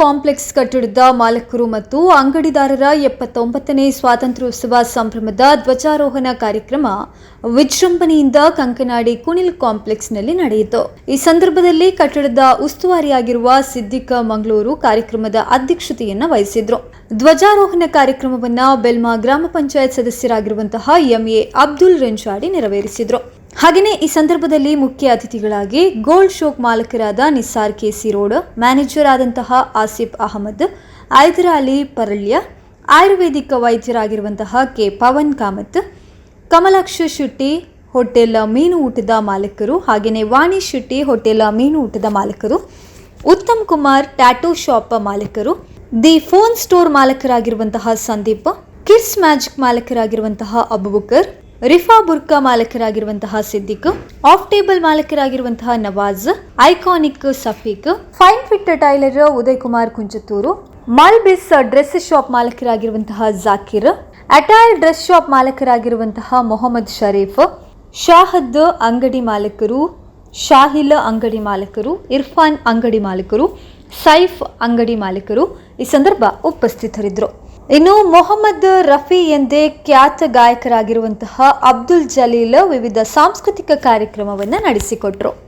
Complex ಕಟ್ಟಡದ ಮಾಲಕರು ಮತ್ತು ಅಂಗಡಿದಾರರ ಎಪ್ಪತ್ತೊಂಬತ್ತನೇ ಸ್ವಾತಂತ್ರ್ಯೋತ್ಸವ ಸಂಭ್ರಮದ ಧ್ವಜಾರೋಹಣ ಕಾರ್ಯಕ್ರಮ ವಿಜೃಂಭಣೆಯಿಂದ ಕಂಕನಾಡಿ ಕುಣಿಲ್ ಕಾಂಪ್ಲೆಕ್ಸ್ನಲ್ಲಿ ನಡೆಯಿತು. ಈ ಸಂದರ್ಭದಲ್ಲಿ ಕಟ್ಟಡದ ಉಸ್ತುವಾರಿಯಾಗಿರುವ ಸಿದ್ದಿಕ ಮಂಗಳೂರು ಕಾರ್ಯಕ್ರಮದ ಅಧ್ಯಕ್ಷತೆಯನ್ನು ವಹಿಸಿದ್ರು. ಧ್ವಜಾರೋಹಣ ಕಾರ್ಯಕ್ರಮವನ್ನು ಬೆಲ್ಮಾ ಗ್ರಾಮ ಪಂಚಾಯತ್ ಸದಸ್ಯರಾಗಿರುವಂತಹ ಎಂಎ ಅಬ್ದುಲ್ ರೆಂಜಾಡಿ ನೆರವೇರಿಸಿದ್ರು. ಹಾಗೆಯೇ ಈ ಸಂದರ್ಭದಲ್ಲಿ ಮುಖ್ಯ ಅತಿಥಿಗಳಾಗಿ ಗೋಲ್ಡ್ ಶೋಕ್ ಮಾಲಕರಾದ ನಿಸಾರ್ ಕೆಸಿ ರೋಡ್, ಮ್ಯಾನೇಜರ್ ಆದಂತಹ ಆಸಿಫ್ ಅಹಮದ್ ಐದರ ಅಲಿ ಪರಳ್ಯ, ಆಯುರ್ವೇದಿಕ ವೈದ್ಯರಾಗಿರುವಂತಹ ಕೆ ಪವನ್ ಕಾಮತ್, ಕಮಲಾಕ್ಷ ಶೆಟ್ಟಿ, ಹೋಟೆಲ್ ಮೀನು ಊಟದ ಮಾಲೀಕರು ಹಾಗೆಯೇ ವಾಣಿ ಶೆಟ್ಟಿ, ಹೋಟೆಲ್ ಮೀನು ಊಟದ ಮಾಲೀಕರು, ಉತ್ತಮ್ ಕುಮಾರ್, ಟ್ಯಾಟೂ ಶಾಪ್ ಮಾಲೀಕರು, ದಿ ಫೋನ್ ಸ್ಟೋರ್ ಮಾಲಕರಾಗಿರುವಂತಹ ಸಂದೀಪ್, ಕಿಡ್ಸ್ ಮ್ಯಾಜಿಕ್ ಮಾಲಕರಾಗಿರುವಂತಹ ಅಬುಬಕರ್ ರಿಫಾ ಬುರ್ಕಾ ಮಾಲಕರಾಗಿರುವಂತಹ Siddiq off table ಮಾಲಕರಾಗಿರುವಂತಹ Nawaz iconic Safeeq fine fit tailor Uday Kumar Kunchathur, ಮಲ್ಬಿಸ್ dress shop ಮಾಲಕರಾಗಿರುವಂತಹ ಜಾಕಿರ್ ಅಟೈರ್ ಡ್ರೆಸ್ ಶಾಪ್ ಮಾಲಕರಾಗಿರುವಂತಹ ಮೊಹಮ್ಮದ್ ಶರೀಫ್, ಶಾಹದ್ ಅಂಗಡಿ ಮಾಲಕರು, ಶಾಹಿಲ್ ಅಂಗಡಿ ಮಾಲಕರು, ಇರ್ಫಾನ್ ಅಂಗಡಿ ಮಾಲಕರು ಸೈಫ್ ಅಂಗಡಿ ಮಾಲೀಕರು ಈ ಸಂದರ್ಭ ಉಪಸ್ಥಿತರಿದ್ದರು. ಇನ್ನು ಮೊಹಮ್ಮದ್ ರಫಿ ಎಂದೇ ಖ್ಯಾತ ಗಾಯಕರಾಗಿರುವಂತಹ ಅಬ್ದುಲ್ ಜಲೀಲ್ ವಿವಿಧ ಸಾಂಸ್ಕೃತಿಕ ಕಾರ್ಯಕ್ರಮವನ್ನು ನಡೆಸಿಕೊಟ್ರು.